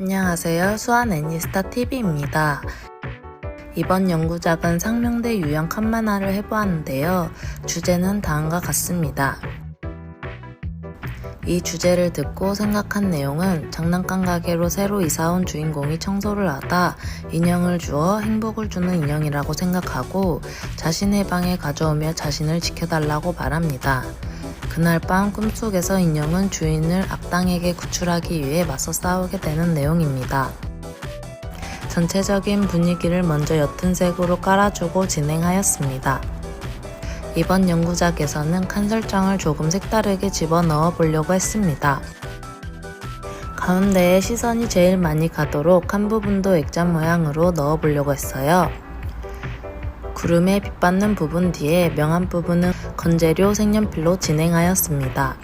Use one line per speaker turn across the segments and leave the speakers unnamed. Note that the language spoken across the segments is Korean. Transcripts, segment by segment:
안녕하세요. 수완 애니스타 TV입니다. 이번 연구작은 상명대 유형 칸만화를 해보았는데요. 주제는 다음과 같습니다. 이 주제를 듣고 생각한 내용은 장난감 가게로 새로 이사온 주인공이 청소를 하다 인형을 주어 행복을 주는 인형이라고 생각하고 자신의 방에 가져오며 자신을 지켜달라고 말합니다. 그날 밤 꿈속에서 인형은 주인을 악당에게 구출하기 위해 맞서 싸우게 되는 내용입니다. 전체적인 분위기를 먼저 옅은 색으로 깔아주고 진행하였습니다. 이번 연구작에서는 칸 설정을 조금 색다르게 집어넣어 보려고 했습니다. 가운데에 시선이 제일 많이 가도록 한 부분도 액자 모양으로 넣어 보려고 했어요. 구름에 빛받는 부분 뒤에 명암 부분은 건재료 색연필로 진행하였습니다.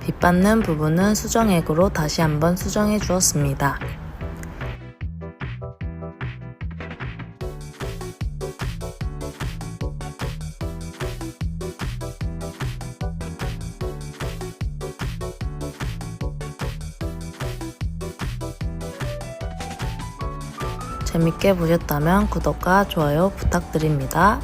빛받는 부분은 수정액으로 다시 한번 수정해 주었습니다. 재밌게 보셨다면 구독과 좋아요 부탁드립니다.